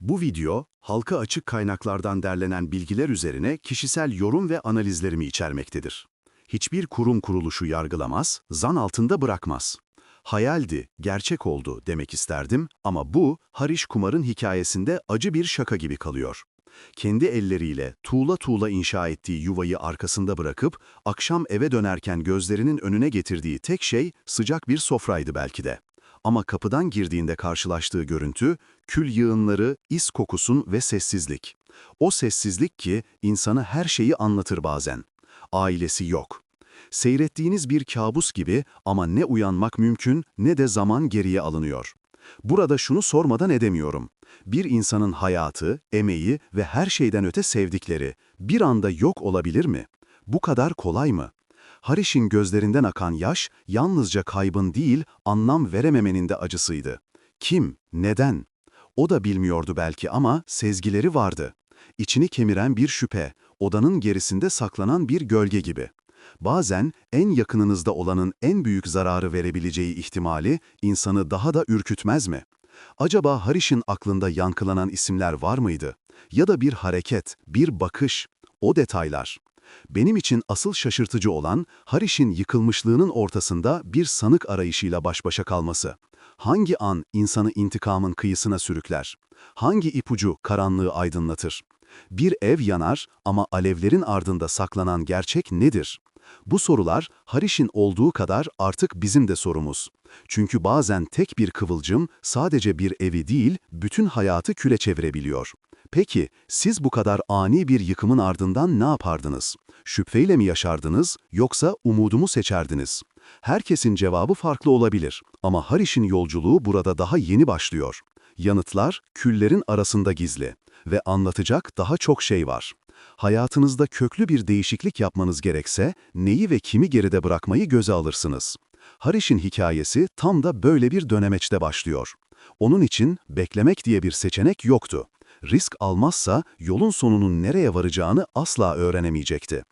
Bu video, halka açık kaynaklardan derlenen bilgiler üzerine kişisel yorum ve analizlerimi içermektedir. Hiçbir kurum kuruluşu yargılamaz, zan altında bırakmaz. Hayaldi, gerçek oldu demek isterdim ama bu, Hariş Kumar'ın hikayesinde acı bir şaka gibi kalıyor. Kendi elleriyle tuğla tuğla inşa ettiği yuvayı arkasında bırakıp, akşam eve dönerken gözlerinin önüne getirdiği tek şey sıcak bir sofraydı belki de. Ama kapıdan girdiğinde karşılaştığı görüntü, kül yığınları, is kokusun ve sessizlik. O sessizlik ki insanı her şeyi anlatır bazen. Ailesi yok. Seyrettiğiniz bir kabus gibi ama ne uyanmak mümkün ne de zaman geriye alınıyor. Burada şunu sormadan edemiyorum. Bir insanın hayatı, emeği ve her şeyden öte sevdikleri bir anda yok olabilir mi? Bu kadar kolay mı? Harish'in gözlerinden akan yaş yalnızca kaybın değil, anlam verememenin de acısıydı. Kim, neden? O da bilmiyordu belki ama sezgileri vardı. İçini kemiren bir şüphe, odanın gerisinde saklanan bir gölge gibi. Bazen en yakınınızda olanın en büyük zararı verebileceği ihtimali insanı daha da ürkütmez mi? Acaba Harish'in aklında yankılanan isimler var mıydı? Ya da bir hareket, bir bakış, o detaylar. Benim için asıl şaşırtıcı olan Harish'in yıkılmışlığının ortasında bir sanık arayışıyla baş başa kalması. Hangi an insanı intikamın kıyısına sürükler? Hangi ipucu karanlığı aydınlatır? Bir ev yanar ama alevlerin ardında saklanan gerçek nedir? Bu sorular Harish'in olduğu kadar artık bizim de sorumuz. Çünkü bazen tek bir kıvılcım sadece bir evi değil, bütün hayatı küle çevirebiliyor. Peki, siz bu kadar ani bir yıkımın ardından ne yapardınız? Şüpheyle mi yaşardınız, yoksa umudumu seçerdiniz? Herkesin cevabı farklı olabilir ama Harish'in yolculuğu burada daha yeni başlıyor. Yanıtlar, küllerin arasında gizli ve anlatacak daha çok şey var. Hayatınızda köklü bir değişiklik yapmanız gerekse, neyi ve kimi geride bırakmayı göze alırsınız. Harish'in hikayesi tam da böyle bir dönemeçte başlıyor. Onun için beklemek diye bir seçenek yoktu. Risk almazsa yolun sonunun nereye varacağını asla öğrenemeyecekti.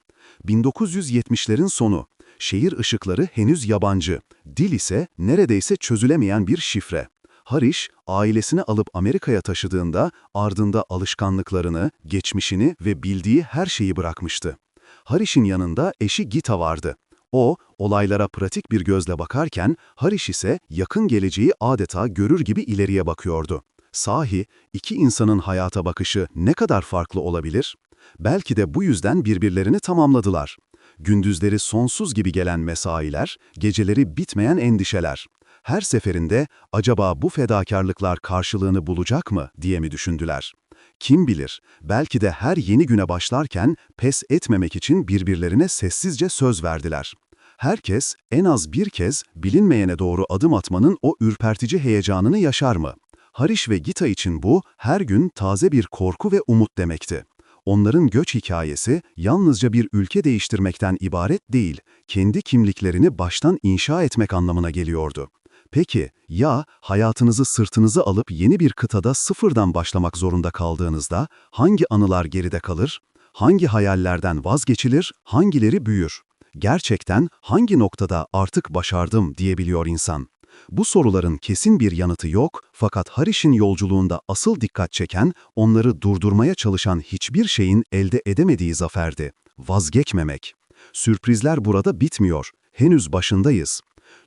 1970'lerin sonu. Şehir ışıkları henüz yabancı, dil ise neredeyse çözülemeyen bir şifre. Harish, ailesini alıp Amerika'ya taşıdığında ardında alışkanlıklarını, geçmişini ve bildiği her şeyi bırakmıştı. Harish'in yanında eşi Gita vardı. O, olaylara pratik bir gözle bakarken, Harish ise yakın geleceği adeta görür gibi ileriye bakıyordu. Sahi, iki insanın hayata bakışı ne kadar farklı olabilir? Belki de bu yüzden birbirlerini tamamladılar. Gündüzleri sonsuz gibi gelen mesailer, geceleri bitmeyen endişeler. Her seferinde acaba bu fedakarlıklar karşılığını bulacak mı diye mi düşündüler? Kim bilir, belki de her yeni güne başlarken pes etmemek için birbirlerine sessizce söz verdiler. Herkes en az bir kez bilinmeyene doğru adım atmanın o ürpertici heyecanını yaşar mı? Harish ve Gita için bu her gün taze bir korku ve umut demekti. Onların göç hikayesi yalnızca bir ülke değiştirmekten ibaret değil, kendi kimliklerini baştan inşa etmek anlamına geliyordu. Peki, ya hayatınızı sırtınıza alıp yeni bir kıtada sıfırdan başlamak zorunda kaldığınızda hangi anılar geride kalır? Hangi hayallerden vazgeçilir, hangileri büyür? Gerçekten hangi noktada artık başardım diyebiliyor insan? Bu soruların kesin bir yanıtı yok fakat Harish'in yolculuğunda asıl dikkat çeken, onları durdurmaya çalışan hiçbir şeyin elde edemediği zaferdi. Vazgeçmemek. Sürprizler burada bitmiyor. Henüz başındayız.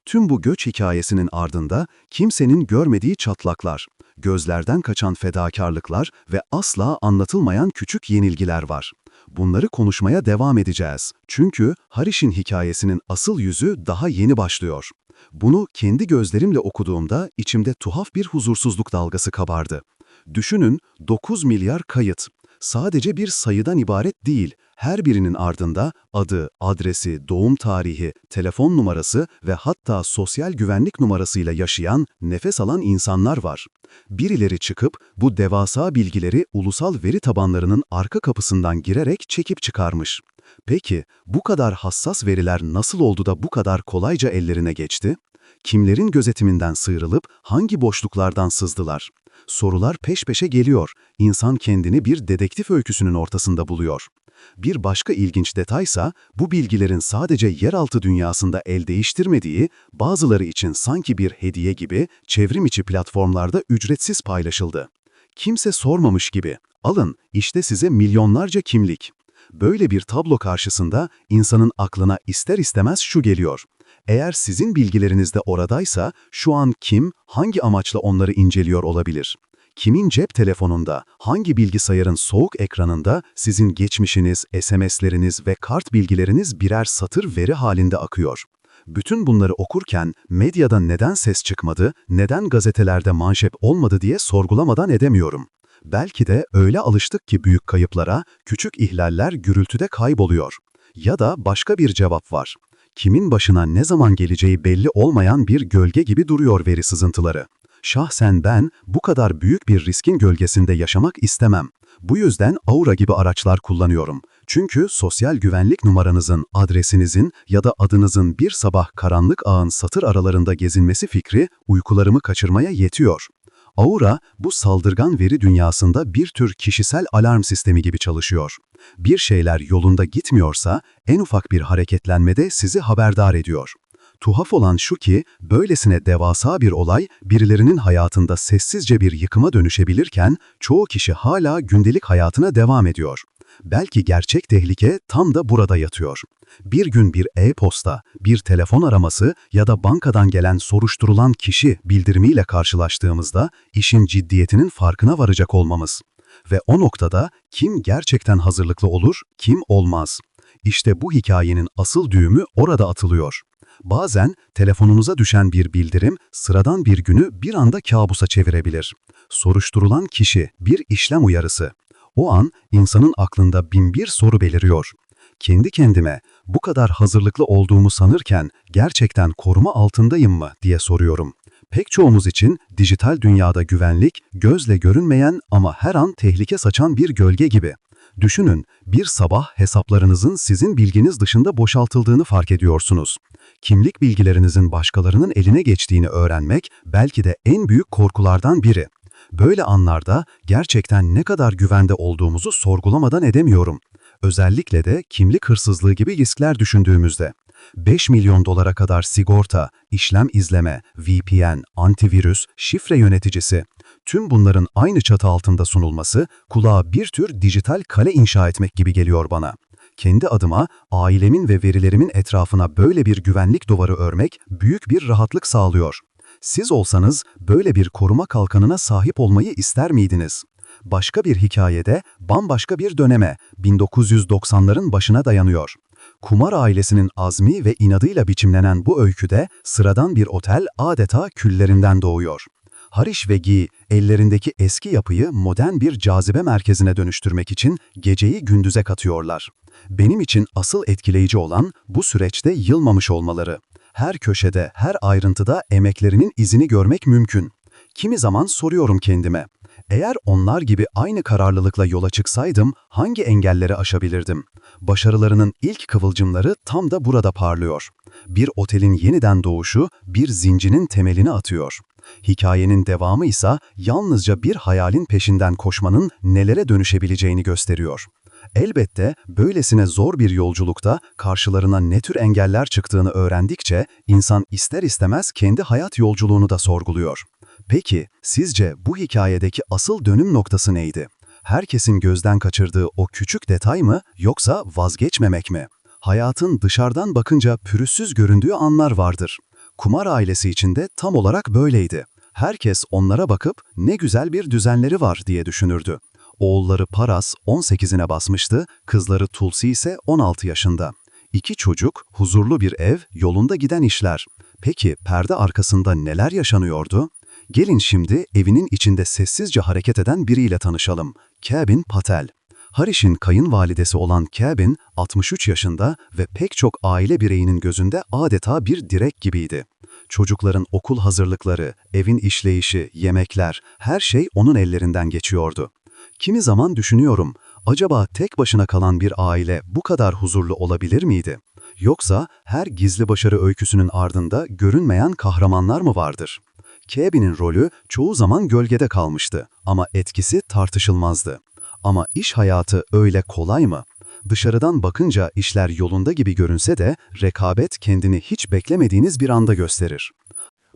Tüm bu göç hikayesinin ardında kimsenin görmediği çatlaklar, gözlerden kaçan fedakarlıklar ve asla anlatılmayan küçük yenilgiler var. Bunları konuşmaya devam edeceğiz. Çünkü Harish'in hikayesinin asıl yüzü daha yeni başlıyor. Bunu kendi gözlerimle okuduğumda içimde tuhaf bir huzursuzluk dalgası kabardı. Düşünün 9 milyar kayıt. Sadece bir sayıdan ibaret değil, her birinin ardında adı, adresi, doğum tarihi, telefon numarası ve hatta sosyal güvenlik numarasıyla yaşayan, nefes alan insanlar var. Birileri çıkıp bu devasa bilgileri ulusal veri tabanlarının arka kapısından girerek çekip çıkarmış. Peki bu kadar hassas veriler nasıl oldu da bu kadar kolayca ellerine geçti? Kimlerin gözetiminden sıyrılıp hangi boşluklardan sızdılar? Sorular peş peşe geliyor. İnsan kendini bir dedektif öyküsünün ortasında buluyor. Bir başka ilginç detaysa bu bilgilerin sadece yeraltı dünyasında el değiştirmediği, bazıları için sanki bir hediye gibi çevrim içi platformlarda ücretsiz paylaşıldı. Kimse sormamış gibi. Alın, işte size milyonlarca kimlik. Böyle bir tablo karşısında insanın aklına ister istemez şu geliyor. Eğer sizin bilgileriniz de oradaysa şu an kim, hangi amaçla onları inceliyor olabilir? Kimin cep telefonunda, hangi bilgisayarın soğuk ekranında sizin geçmişiniz, SMS'leriniz ve kart bilgileriniz birer satır veri halinde akıyor? Bütün bunları okurken medyada neden ses çıkmadı, neden gazetelerde manşet olmadı diye sorgulamadan edemiyorum. Belki de öyle alıştık ki büyük kayıplara, küçük ihlaller gürültüde kayboluyor. Ya da başka bir cevap var. Kimin başına ne zaman geleceği belli olmayan bir gölge gibi duruyor veri sızıntıları. Şahsen ben bu kadar büyük bir riskin gölgesinde yaşamak istemem. Bu yüzden Aura gibi araçlar kullanıyorum. Çünkü sosyal güvenlik numaranızın, adresinizin ya da adınızın bir sabah karanlık ağın satır aralarında gezinmesi fikri uykularımı kaçırmaya yetiyor. Aura, bu saldırgan veri dünyasında bir tür kişisel alarm sistemi gibi çalışıyor. Bir şeyler yolunda gitmiyorsa en ufak bir hareketlenmede sizi haberdar ediyor. Tuhaf olan şu ki, böylesine devasa bir olay birilerinin hayatında sessizce bir yıkıma dönüşebilirken çoğu kişi hala gündelik hayatına devam ediyor. Belki gerçek tehlike tam da burada yatıyor. Bir gün bir e-posta, bir telefon araması ya da bankadan gelen soruşturulan kişi bildirimiyle karşılaştığımızda işin ciddiyetinin farkına varacak olmamız. Ve o noktada kim gerçekten hazırlıklı olur, kim olmaz. İşte bu hikayenin asıl düğümü orada atılıyor. Bazen telefonunuza düşen bir bildirim sıradan bir günü bir anda kabusa çevirebilir. Soruşturulan kişi bir işlem uyarısı. O an insanın aklında binbir soru beliriyor. Kendi kendime bu kadar hazırlıklı olduğumu sanırken gerçekten koruma altındayım mı diye soruyorum. Pek çoğumuz için dijital dünyada güvenlik gözle görünmeyen ama her an tehlike saçan bir gölge gibi. Düşünün, bir sabah hesaplarınızın sizin bilginiz dışında boşaltıldığını fark ediyorsunuz. Kimlik bilgilerinizin başkalarının eline geçtiğini öğrenmek belki de en büyük korkulardan biri. Böyle anlarda gerçekten ne kadar güvende olduğumuzu sorgulamadan edemiyorum. Özellikle de kimlik hırsızlığı gibi riskler düşündüğümüzde. 5 milyon dolara kadar sigorta, işlem izleme, VPN, antivirüs, şifre yöneticisi, tüm bunların aynı çatı altında sunulması kulağa bir tür dijital kale inşa etmek gibi geliyor bana. Kendi adıma ailemin ve verilerimin etrafına böyle bir güvenlik duvarı örmek büyük bir rahatlık sağlıyor. Siz olsanız böyle bir koruma kalkanına sahip olmayı ister miydiniz? Başka bir hikayede bambaşka bir döneme 1990'ların başına dayanıyor. Kumar ailesinin azmi ve inadıyla biçimlenen bu öyküde sıradan bir otel adeta küllerinden doğuyor. Harish ve Gi ellerindeki eski yapıyı modern bir cazibe merkezine dönüştürmek için geceyi gündüze katıyorlar. Benim için asıl etkileyici olan bu süreçte yılmamış olmaları. Her köşede, her ayrıntıda emeklerinin izini görmek mümkün. Kimi zaman soruyorum kendime, eğer onlar gibi aynı kararlılıkla yola çıksaydım hangi engelleri aşabilirdim? Başarılarının ilk kıvılcımları tam da burada parlıyor. Bir otelin yeniden doğuşu bir zincinin temelini atıyor. Hikayenin devamı ise yalnızca bir hayalin peşinden koşmanın nelere dönüşebileceğini gösteriyor. Elbette böylesine zor bir yolculukta karşılarına ne tür engeller çıktığını öğrendikçe insan ister istemez kendi hayat yolculuğunu da sorguluyor. Peki sizce bu hikayedeki asıl dönüm noktası neydi? Herkesin gözden kaçırdığı o küçük detay mı yoksa vazgeçmemek mi? Hayatın dışarıdan bakınca pürüzsüz göründüğü anlar vardır. Kumar ailesi içinde tam olarak böyleydi. Herkes onlara bakıp ne güzel bir düzenleri var diye düşünürdü. Oğulları Paras 18'ine basmıştı, kızları Tulsi ise 16 yaşında. İki çocuk, huzurlu bir ev, yolunda giden işler. Peki perde arkasında neler yaşanıyordu? Gelin şimdi evinin içinde sessizce hareket eden biriyle tanışalım. Kevin Patel. Harish'in kayınvalidesi olan Kevin, 63 yaşında ve pek çok aile bireyinin gözünde adeta bir direk gibiydi. Çocukların okul hazırlıkları, evin işleyişi, yemekler, her şey onun ellerinden geçiyordu. Kimi zaman düşünüyorum, acaba tek başına kalan bir aile bu kadar huzurlu olabilir miydi? Yoksa her gizli başarı öyküsünün ardında görünmeyen kahramanlar mı vardır? Kevin'in rolü çoğu zaman gölgede kalmıştı ama etkisi tartışılmazdı. Ama iş hayatı öyle kolay mı? Dışarıdan bakınca işler yolunda gibi görünse de rekabet kendini hiç beklemediğiniz bir anda gösterir.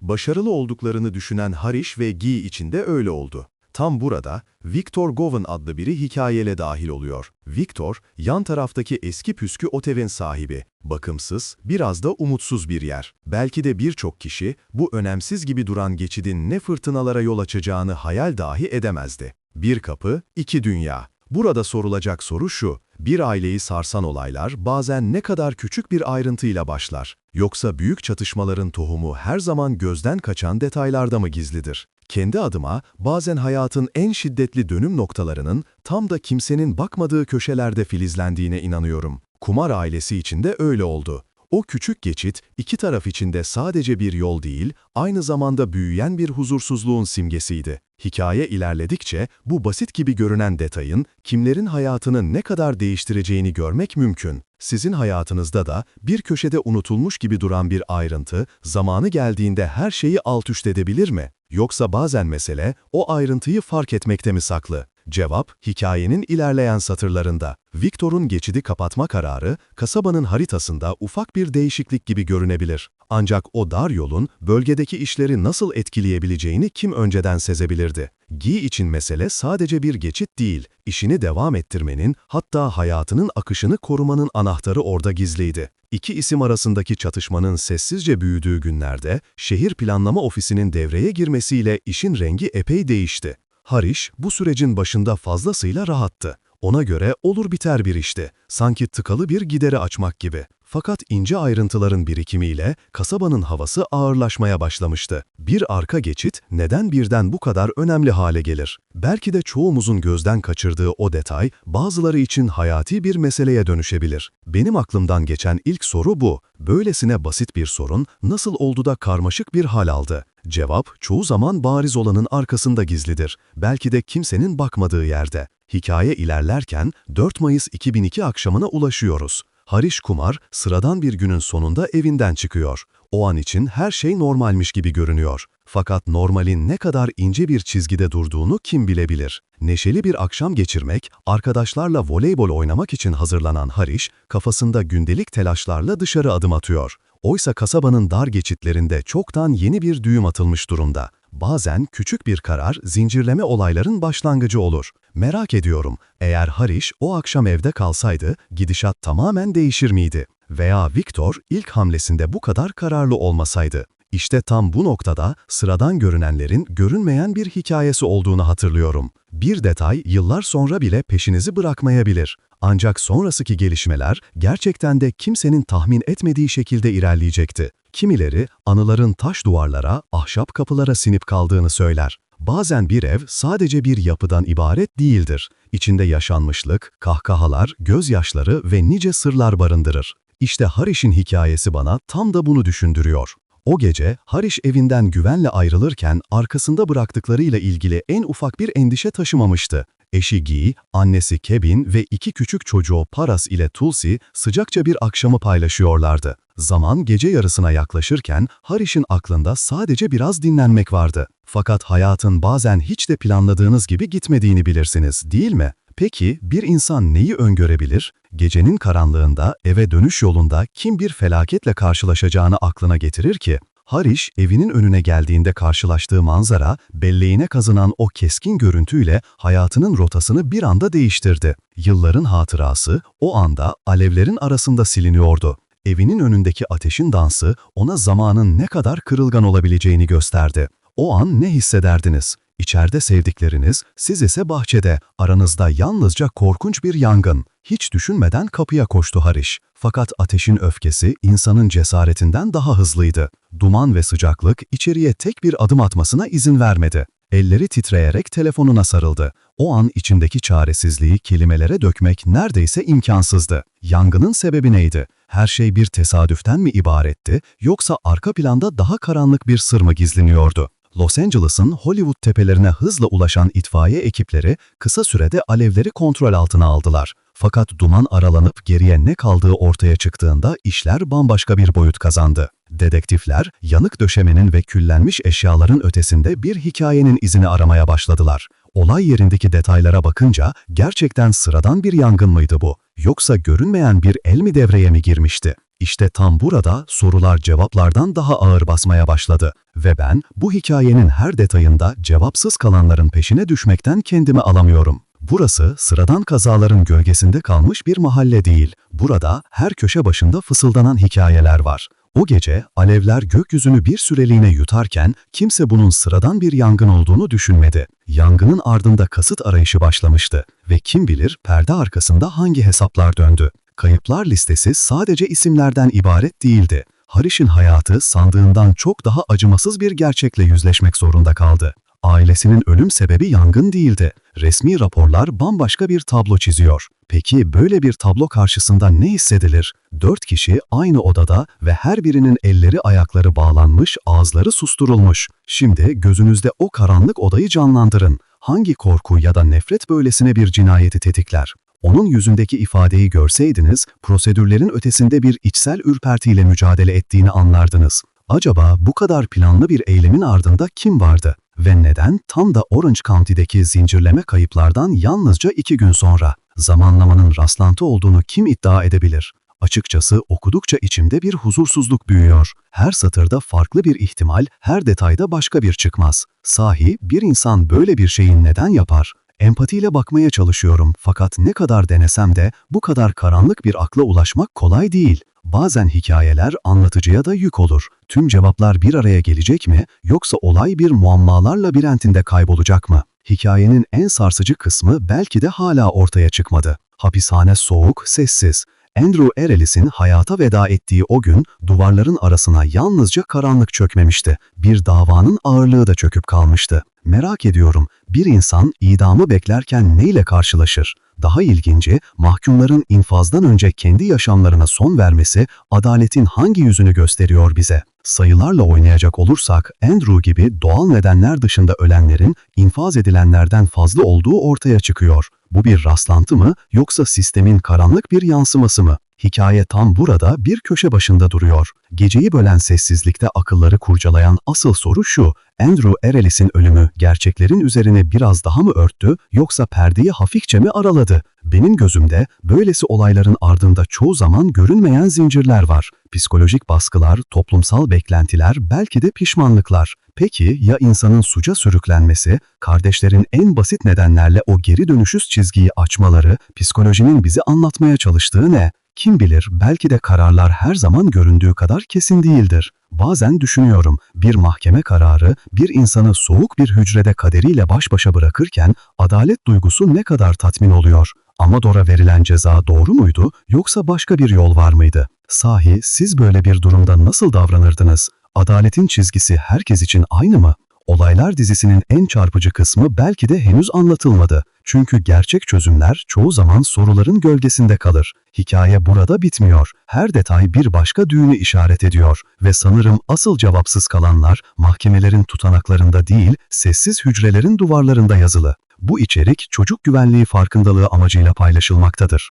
Başarılı olduklarını düşünen Harish ve Gi için de öyle oldu. Tam burada Victor Govan adlı biri hikayele dahil oluyor. Victor, yan taraftaki eski püskü otevin sahibi. Bakımsız, biraz da umutsuz bir yer. Belki de birçok kişi bu önemsiz gibi duran geçidin ne fırtınalara yol açacağını hayal dahi edemezdi. Bir kapı, iki dünya. Burada sorulacak soru şu, bir aileyi sarsan olaylar bazen ne kadar küçük bir ayrıntıyla başlar? Yoksa büyük çatışmaların tohumu her zaman gözden kaçan detaylarda mı gizlidir? Kendi adıma bazen hayatın en şiddetli dönüm noktalarının tam da kimsenin bakmadığı köşelerde filizlendiğine inanıyorum. Kumar ailesi için de öyle oldu. O küçük geçit iki taraf için de sadece bir yol değil, aynı zamanda büyüyen bir huzursuzluğun simgesiydi. Hikaye ilerledikçe bu basit gibi görünen detayın kimlerin hayatını ne kadar değiştireceğini görmek mümkün. Sizin hayatınızda da bir köşede unutulmuş gibi duran bir ayrıntı zamanı geldiğinde her şeyi alt üst edebilir mi? Yoksa bazen mesele o ayrıntıyı fark etmekte mi saklı? Cevap, hikayenin ilerleyen satırlarında. Victor'un geçidi kapatma kararı, kasabanın haritasında ufak bir değişiklik gibi görünebilir. Ancak o dar yolun bölgedeki işleri nasıl etkileyebileceğini kim önceden sezebilirdi? Gi için mesele sadece bir geçit değil, işini devam ettirmenin, hatta hayatının akışını korumanın anahtarı orada gizliydi. İki isim arasındaki çatışmanın sessizce büyüdüğü günlerde, şehir planlama ofisinin devreye girmesiyle işin rengi epey değişti. Harish bu sürecin başında fazlasıyla rahattı. Ona göre olur biter bir işti. Sanki tıkalı bir gideri açmak gibi. Fakat ince ayrıntıların birikimiyle kasabanın havası ağırlaşmaya başlamıştı. Bir arka geçit neden birden bu kadar önemli hale gelir? Belki de çoğumuzun gözden kaçırdığı o detay bazıları için hayati bir meseleye dönüşebilir. Benim aklımdan geçen ilk soru bu. Böylesine basit bir sorun nasıl oldu da karmaşık bir hal aldı? Cevap çoğu zaman bariz olanın arkasında gizlidir. Belki de kimsenin bakmadığı yerde. Hikaye ilerlerken 4 Mayıs 2002 akşamına ulaşıyoruz. Harish Kumar sıradan bir günün sonunda evinden çıkıyor. O an için her şey normalmiş gibi görünüyor. Fakat normalin ne kadar ince bir çizgide durduğunu kim bilebilir? Neşeli bir akşam geçirmek, arkadaşlarla voleybol oynamak için hazırlanan Harish, kafasında gündelik telaşlarla dışarı adım atıyor. Oysa kasabanın dar geçitlerinde çoktan yeni bir düğüm atılmış durumda. Bazen küçük bir karar zincirleme olayların başlangıcı olur. Merak ediyorum, eğer Harish o akşam evde kalsaydı gidişat tamamen değişir miydi? Veya Victor ilk hamlesinde bu kadar kararlı olmasaydı? İşte tam bu noktada sıradan görünenlerin görünmeyen bir hikayesi olduğunu hatırlıyorum. Bir detay yıllar sonra bile peşinizi bırakmayabilir. Ancak sonrasındaki gelişmeler gerçekten de kimsenin tahmin etmediği şekilde ilerleyecekti. Kimileri anıların taş duvarlara, ahşap kapılara sinip kaldığını söyler. Bazen bir ev sadece bir yapıdan ibaret değildir. İçinde yaşanmışlık, kahkahalar, gözyaşları ve nice sırlar barındırır. İşte Harish'in hikayesi bana tam da bunu düşündürüyor. O gece Harish evinden güvenle ayrılırken arkasında bıraktıklarıyla ilgili en ufak bir endişe taşımamıştı. Eşi Gi, annesi Kevin ve iki küçük çocuğu Paras ile Tulsi sıcakça bir akşamı paylaşıyorlardı. Zaman gece yarısına yaklaşırken Harish'in aklında sadece biraz dinlenmek vardı. Fakat hayatın bazen hiç de planladığınız gibi gitmediğini bilirsiniz, değil mi? Peki bir insan neyi öngörebilir? Gecenin karanlığında eve dönüş yolunda kim bir felaketle karşılaşacağını aklına getirir ki? Harish evinin önüne geldiğinde karşılaştığı manzara, belleğine kazınan o keskin görüntüyle hayatının rotasını bir anda değiştirdi. Yılların hatırası o anda alevlerin arasında siliniyordu. Evinin önündeki ateşin dansı ona zamanın ne kadar kırılgan olabileceğini gösterdi. O an ne hissederdiniz? İçeride sevdikleriniz, siz ise bahçede, aranızda yalnızca korkunç bir yangın. Hiç düşünmeden kapıya koştu Harish. Fakat ateşin öfkesi insanın cesaretinden daha hızlıydı. Duman ve sıcaklık içeriye tek bir adım atmasına izin vermedi. Elleri titreyerek telefonuna sarıldı. O an içindeki çaresizliği kelimelere dökmek neredeyse imkansızdı. Yangının sebebi neydi? Her şey bir tesadüften mi ibaretti yoksa arka planda daha karanlık bir sır mı gizleniyordu? Los Angeles'ın Hollywood tepelerine hızla ulaşan itfaiye ekipleri kısa sürede alevleri kontrol altına aldılar. Fakat duman aralanıp geriye ne kaldığı ortaya çıktığında işler bambaşka bir boyut kazandı. Dedektifler, yanık döşemenin ve küllenmiş eşyaların ötesinde bir hikayenin izini aramaya başladılar. Olay yerindeki detaylara bakınca gerçekten sıradan bir yangın mıydı bu? Yoksa görünmeyen bir el mi devreye mi girmişti? İşte tam burada sorular cevaplardan daha ağır basmaya başladı ve ben bu hikayenin her detayında cevapsız kalanların peşine düşmekten kendimi alamıyorum. Burası sıradan kazaların gölgesinde kalmış bir mahalle değil. Burada her köşe başında fısıldanan hikayeler var. O gece alevler gökyüzünü bir süreliğine yutarken kimse bunun sıradan bir yangın olduğunu düşünmedi. Yangının ardında kasıt arayışı başlamıştı ve kim bilir perde arkasında hangi hesaplar döndü. Kayıplar listesi sadece isimlerden ibaret değildi. Harish'in hayatı sandığından çok daha acımasız bir gerçekle yüzleşmek zorunda kaldı. Ailesinin ölüm sebebi yangın değildi. Resmi raporlar bambaşka bir tablo çiziyor. Peki böyle bir tablo karşısında ne hissedilir? Dört kişi aynı odada ve her birinin elleri ayakları bağlanmış, ağızları susturulmuş. Şimdi gözünüzde o karanlık odayı canlandırın. Hangi korku ya da nefret böylesine bir cinayeti tetikler? Onun yüzündeki ifadeyi görseydiniz, prosedürlerin ötesinde bir içsel ürpertiyle mücadele ettiğini anlardınız. Acaba bu kadar planlı bir eylemin ardında kim vardı? Ve neden tam da Orange County'deki zincirleme kayıplardan yalnızca iki gün sonra? Zamanlamanın rastlantı olduğunu kim iddia edebilir? Açıkçası okudukça içimde bir huzursuzluk büyüyor. Her satırda farklı bir ihtimal, her detayda başka bir çıkmaz. Sahi bir insan böyle bir şeyin neden yapar? Empatiyle bakmaya çalışıyorum fakat ne kadar denesem de bu kadar karanlık bir akla ulaşmak kolay değil. Bazen hikayeler anlatıcıya da yük olur. Tüm cevaplar bir araya gelecek mi yoksa olay bir muammalar labirentinde kaybolacak mı? Hikayenin en sarsıcı kısmı belki de hala ortaya çıkmadı. Hapishane soğuk, sessiz. Andrew Erelis'in hayata veda ettiği o gün duvarların arasına yalnızca karanlık çökmemişti. Bir davanın ağırlığı da çöküp kalmıştı. Merak ediyorum, bir insan idamı beklerken neyle karşılaşır? Daha ilginci, mahkumların infazdan önce kendi yaşamlarına son vermesi adaletin hangi yüzünü gösteriyor bize? Sayılarla oynayacak olursak Andrew gibi doğal nedenler dışında ölenlerin infaz edilenlerden fazla olduğu ortaya çıkıyor. Bu bir rastlantı mı yoksa sistemin karanlık bir yansıması mı? Hikaye tam burada bir köşe başında duruyor. Geceyi bölen sessizlikte akılları kurcalayan asıl soru şu, Andrew Erelis'in ölümü gerçeklerin üzerine biraz daha mı örttü yoksa perdeyi hafifçe mi araladı? Benim gözümde böylesi olayların ardında çoğu zaman görünmeyen zincirler var. Psikolojik baskılar, toplumsal beklentiler, belki de pişmanlıklar. Peki ya insanın suça sürüklenmesi, kardeşlerin en basit nedenlerle o geri dönüşüz çizgiyi açmaları, psikolojinin bize anlatmaya çalıştığı ne? Kim bilir belki de kararlar her zaman göründüğü kadar kesin değildir. Bazen düşünüyorum bir mahkeme kararı bir insanı soğuk bir hücrede kaderiyle baş başa bırakırken adalet duygusu ne kadar tatmin oluyor. Amador'a verilen ceza doğru muydu yoksa başka bir yol var mıydı? Sahi siz böyle bir durumda nasıl davranırdınız? Adaletin çizgisi herkes için aynı mı? Olaylar dizisinin en çarpıcı kısmı belki de henüz anlatılmadı. Çünkü gerçek çözümler çoğu zaman soruların gölgesinde kalır. Hikaye burada bitmiyor. Her detay bir başka düğünü işaret ediyor ve sanırım asıl cevapsız kalanlar mahkemelerin tutanaklarında değil, sessiz hücrelerin duvarlarında yazılı. Bu içerik çocuk güvenliği farkındalığı amacıyla paylaşılmaktadır.